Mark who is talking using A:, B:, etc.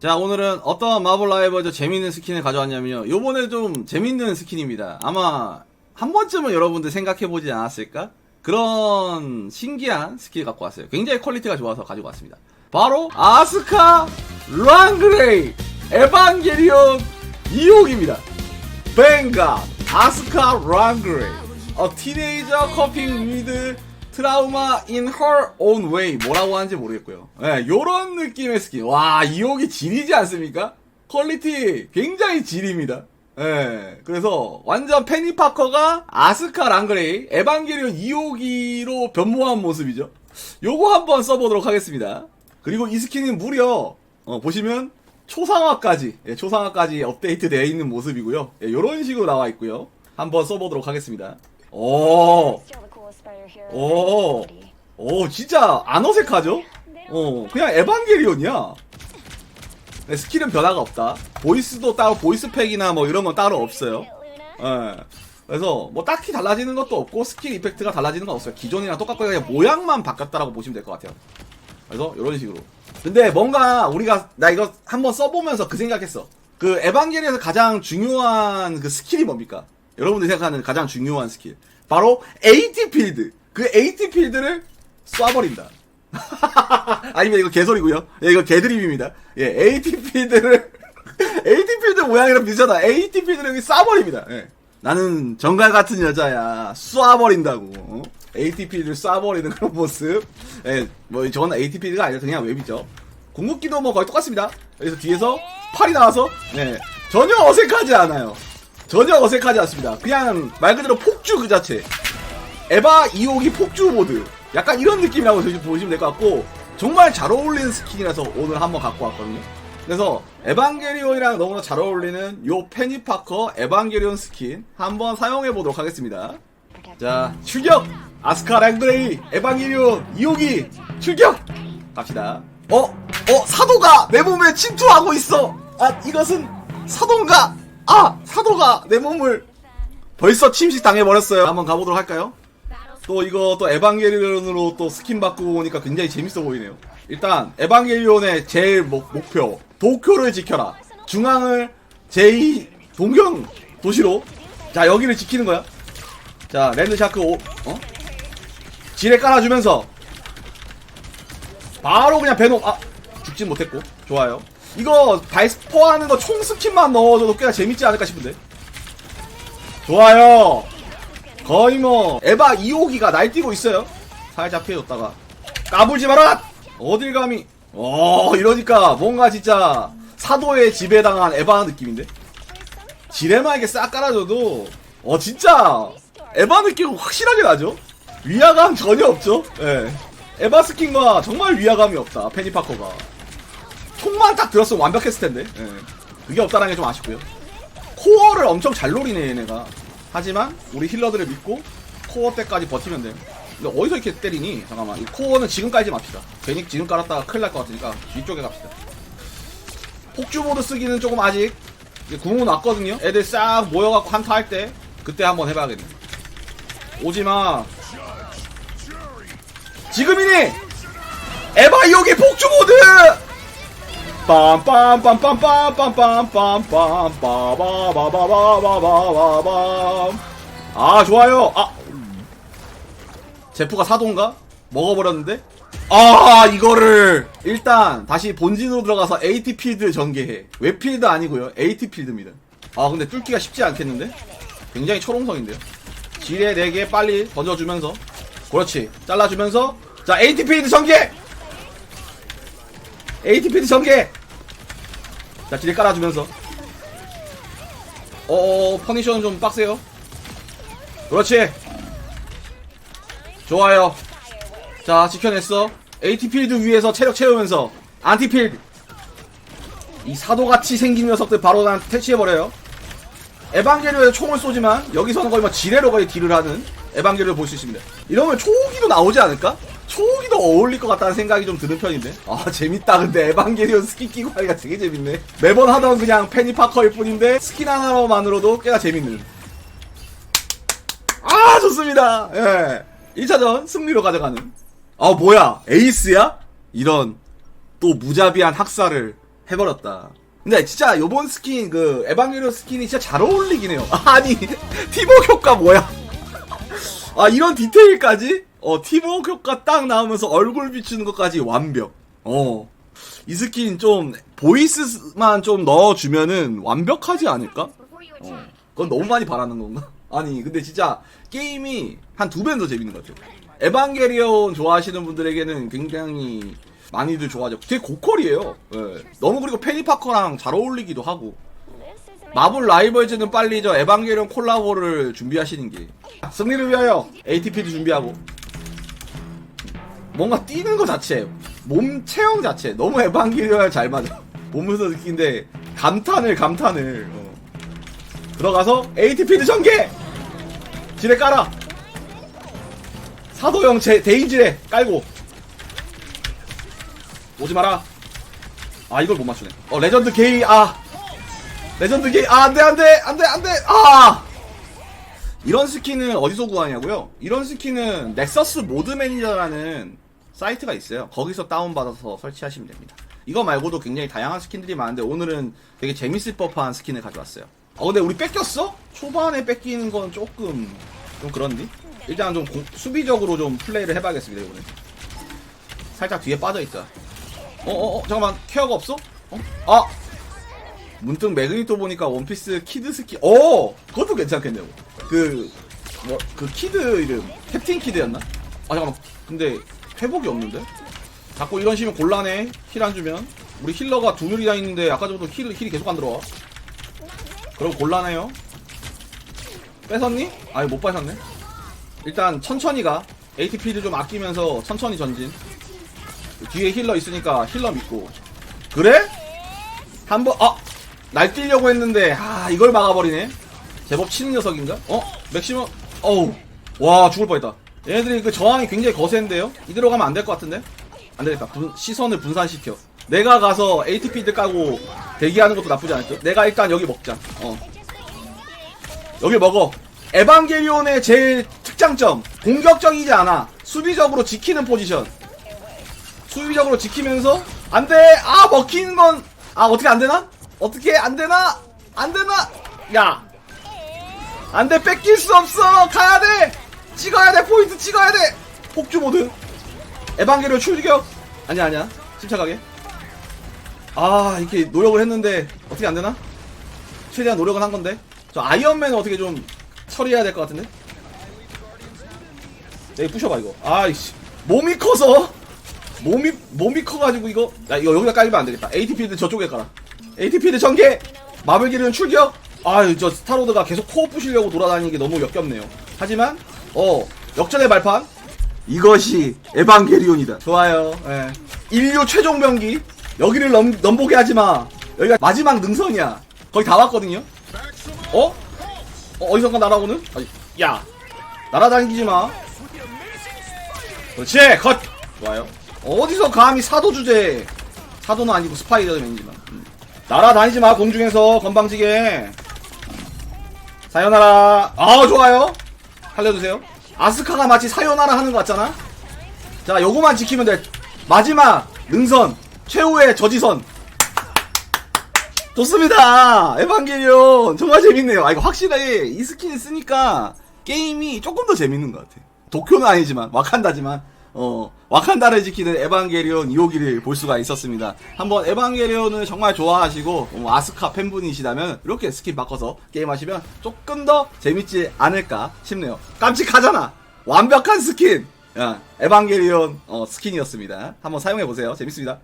A: 자 오늘은 어떤 마블 라이벌즈 재밌는 스킨을 가져왔냐면요. 요번에 좀 재밌는 스킨입니다. 아마 한 번쯤은 여러분들 생각해보지 않았을까? 그런 신기한 스킬 갖고 왔어요. 굉장히 퀄리티가 좋아서 가지고 왔습니다. 바로 아스카 랑그레이 에반게리온 2호기입니다. 뱅가 아스카 랑그레이. A teenager coping with trauma in her own way. 뭐라고 하는지 모르겠고요. 예, 요런 느낌의 스킨. 와 2호기 질이지 않습니까? 퀄리티 굉장히 질입니다. 예, 그래서 완전 페니 파커가 아스카 랑그레이 에반게리온 2호기로 변모한 모습이죠. 요거 한번 써보도록 하겠습니다. 그리고 이 스킨은 무려 어, 보시면 초상화까지 예, 초상화까지 업데이트 되어 있는 모습이고요. 예, 요런 식으로 나와 있고요. 한번 써보도록 하겠습니다 오, 오, 오, 진짜 안 어색하죠? 어, 그냥 에반게리온이야. 네, 스킬은 변화가 없다. 보이스도 따로, 보이스팩이나 뭐 이런 건 따로 없어요. 예. 그래서 뭐 딱히 달라지는 것도 없고 스킬 이펙트가 달라지는 건 없어요. 기존이랑 똑같고 그냥 모양만 바뀌었다라고 보시면 될 것 같아요. 그래서 이런 식으로. 근데 뭔가 우리가 나 이거 한번 써보면서 그 생각했어. 그 에반게리에서 가장 중요한 그 스킬이 뭡니까? 여러분들이 생각하는 가장 중요한 스킬. 바로 AT 필드. 그 AT 필드를 쏴버린다. 아니면 이거 개소리고요. 예, 이거 개드립입니다. 예, AT 필드를 AT 필드 모양이랑 비슷하다. AT 필드를 여기 쏴버립니다. 예. 나는 정갈 같은 여자야. 쏴버린다고. 어? AT 필드를 쏴버리는 그런 모습. 예, 뭐 저건 AT 필드가 아니라 그냥 웹이죠. 궁극기도 뭐 거의 똑같습니다. 그래서 뒤에서 팔이 나와서 예, 전혀 어색하지 않아요. 전혀 어색하지 않습니다. 그냥 말 그대로 폭주 그 자체. 에바 2호기 폭주 모드. 약간 이런 느낌이라고 보시면 될 것 같고, 정말 잘 어울리는 스킨이라서 오늘 한번 갖고 왔거든요. 그래서 에반게리온이랑 너무나 잘 어울리는 요 페니 파커 에반게리온 스킨 한번 사용해 보도록 하겠습니다. 자, 출격! 아스카 랭그레이 에반게리온 2호기 출격! 갑시다. 어? 어? 사도가 내 몸에 침투하고 있어! 아, 이것은 사도인가? 아! 사도가 내 몸을 벌써 침식 당해버렸어요. 한번 가보도록 할까요? 또 이거 또 에반게리온으로 또 스킨 바꾸고 오니까 굉장히 재밌어 보이네요. 일단 에반게리온의 제일 목, 목표 도쿄를 지켜라. 중앙을 제2 동경 도시로 자 여기를 지키는 거야. 자 랜드샤크 오, 어? 지뢰 깔아주면서 바로 그냥 배놓 아 죽진 못했고 좋아요. 이거 발스포하는 거 총 스킨만 넣어줘도 꽤나 재밌지 않을까 싶은데. 좋아요. 거의 뭐 에바 2호기가 날뛰고 있어요. 살짝 피해줬다가 까불지 마라. 어딜 감히? 어 이러니까 뭔가 진짜 사도에 지배당한 에바 느낌인데. 이렇게 싹 깔아줘도 어 진짜 에바 느낌 확실하게 나죠. 위화감 전혀 없죠. 예. 에바 스킨과 정말 위화감이 없다. 페니파커가 총만 딱 들었으면 완벽했을 텐데. 예. 그게 없다는 게 좀 아쉽고요. 코어를 엄청 잘 노리네 얘네가. 하지만 우리 힐러들을 믿고 코어 때까지 버티면 돼 근데 어디서 이렇게 때리니? 잠깐만. 이 코어는 지금 깔지 맙시다. 괜히 지금 깔았다가 큰일 날 것 같으니까 뒤쪽에 갑시다. 폭주 모드 쓰기는 조금 아직 이제 구멍 났거든요. 애들 싹 모여갖고 한타 할 때 그때 한번 해봐야겠네. 오지마. 지금이니! 에바 여기 폭주 모드 빰빰빰빰빰빰빰빰빰빰빰빰빰빰빰빰 아 좋아요. 아 제프가 사도인가? 먹어버렸는데? 아 이거를 일단 다시 본진으로 들어가서 AT 필드 전개해. 웹 필드 아니고요. AT 필드입니다. 아 근데 뚫기가 쉽지 않겠는데? 굉장히 초롱성인데요? 지뢰 4개 빨리 던져주면서. 그렇지. 잘라주면서. 자 AT 필드 전개 ATPD 전개! 자, 지뢰 깔아주면서. 어어, 퍼니셔는 좀 빡세요. 그렇지. 좋아요. 자, 지켜냈어. AT필드 위에서 체력 채우면서. 안티필드. 이 사도같이 생긴 녀석들 바로 난 퇴치해버려요. 에반게리오에 총을 쏘지만, 여기서는 거의 뭐 지뢰로 거의 딜을 하는 에반게리오를 볼 수 있습니다. 이러면 초기도 나오지 않을까? 초기도 어울릴 것 같다는 생각이 좀 드는 편인데 아 재밌다 근데 에반게리온 스킨 끼고 하니까 되게 재밌네 매번 하던 그냥 페니파커일 뿐인데 스킨 하나만으로도 꽤나 재밌는 아 좋습니다 예 1차전 승리로 가져가는 아 뭐야 에이스야? 이런 또 무자비한 학살을 해버렸다. 근데 진짜 요번 스킨 그 에반게리온 스킨이 진짜 잘 어울리긴 해요. 아니 팀워크 효과 뭐야? 아 이런 디테일까지? 어 팀워크 효과 딱 나오면서 얼굴 비추는 것까지 완벽. 어. 이 스킨 좀 보이스만 좀 넣어주면은 완벽하지 않을까? 어. 그건 너무 많이 바라는 건가? 아니 근데 진짜 게임이 한 두 배는 더 재밌는 것 같아요. 에반게리온 좋아하시는 분들에게는 굉장히 많이들 좋아하죠. 되게 고퀄이에요. 예. 너무 그리고 페니파커랑 잘 어울리기도 하고. 마블 라이벌즈는 빨리 저 에반게리온 콜라보를 준비하시는 게 승리를 위하여 ATP도 준비하고 뭔가 뛰는 거 자체 몸 체형 자체 너무 에반게리온을 잘 맞아. 보면서 느낀데 감탄을 감탄을. 어. 들어가서 ATP도 전개! 지뢰 깔아! 사도형 제, 대인지뢰 깔고! 오지 마라. 아 이걸 못 맞추네. 어 레전드 게이 아! 레전드 게이 아 안돼 안돼 안돼 안돼! 아 이런 스킨은 어디서 구하냐고요? 이런 스킨은 넥서스 모드 매니저라는 사이트가 있어요. 거기서 다운받아서 설치하시면 됩니다. 이거 말고도 굉장히 다양한 스킨들이 많은데 오늘은 되게 재밌을 법한 스킨을 가져왔어요. 어 근데 우리 뺏겼어? 초반에 뺏기는 건 조금 좀 그런데? 일단 좀 공- 수비적으로 좀 플레이를 해봐야겠습니다 이번에. 살짝 뒤에 빠져있자. 어어 어 잠깐만 케어가 없어? 어? 아 문득 매그니토 보니까 원피스 키드 스킨 어 그것도 괜찮겠네요 그 뭐 그 키드 이름 캡틴 키드였나? 아 잠깐만. 근데 회복이 없는데? 자꾸 이런 식이면 곤란해. 힐 안 주면. 우리 힐러가 두 명이나 있는데 아까 전부터 힐, 힐이 계속 안 들어와. 그럼 곤란해요. 뺏었니? 아니 못 뺏었네. 일단 천천히 가. ATP를 좀 아끼면서 천천히 전진. 뒤에 힐러 있으니까 힐러 믿고. 그래? 한번 아 날뛰려고 했는데 아 이걸 막아버리네 제법 치는 녀석인가? 어? 맥시멈? 어우. 와 죽을 뻔했다. 얘네들이 그 저항이 굉장히 거센데요? 이대로 가면 안 될 것 같은데? 안 되겠다. 분- 시선을 분산시켜. 내가 가서 ATP들 까고 대기하는 것도 나쁘지 않을 듯. 내가 일단 여기 먹자. 어. 여기 먹어. 에반게리온의 제일 특장점. 공격적이지 않아. 수비적으로 지키는 포지션. 수비적으로 지키면서 안돼! 아 먹히는 건아 어떻게 안 되나? 어떻게 안 되나? 안 되나? 야 안돼 뺏길 수 없어. 가야 돼. 찍어야 돼 포인트 찍어야 돼. 폭주 모드 에반게리온 출격. 아니야 아니야. 침착하게. 아 이렇게 노력을 했는데 어떻게 안 되나? 최대한 노력은 한 건데. 저 아이언맨은 어떻게 좀 처리해야 될 것 같은데? 여기 부셔봐 이거. 아이씨. 몸이 커서. 몸이 몸이 커가지고 이거. 야 이거 여기다 깔리면 안 되겠다. ATP들 저쪽에 깔아. ATP들 전개. 마블기르는 출격. 아유 저 스타로드가 계속 코어 부시려고 돌아다니는 게 너무 역겹네요. 하지만 어 역전의 발판. 이것이 에반게리온이다. 좋아요. 예. 인류 최종 병기. 여기를 넘, 넘보게 하지 마. 여기가 마지막 능선이야. 거의 다 왔거든요. 어? 어 어디선가 날아오는? 아니, 야 날아다니지 마. 그렇지 컷 좋아요 어디서 감히 사도 주제 사도는 아니고 스파이더맨이지만 음. 날아다니지 마 공중에서 건방지게 사요나라. 아 좋아요. 살려주세요. 아스카가 마치 사요나라 하는 것 같잖아? 자 요거만 지키면 돼. 마지막 능선 최후의 저지선. 좋습니다. 에반게리온. 정말 재밌네요. 아 이거 확실히 이 스킨 쓰니까 게임이 조금 더 재밌는 것 같아. 도쿄는 아니지만 와칸다지만 어 와칸다를 지키는 에반게리온 2호기를 볼 수가 있었습니다. 한번 에반게리온을 정말 좋아하시고 어, 아스카 팬분이시다면 이렇게 스킨 바꿔서 게임하시면 조금 더 재밌지 않을까 싶네요. 깜찍하잖아! 완벽한 스킨! 야, 에반게리온 어, 스킨이었습니다. 한번 사용해 보세요. 재밌습니다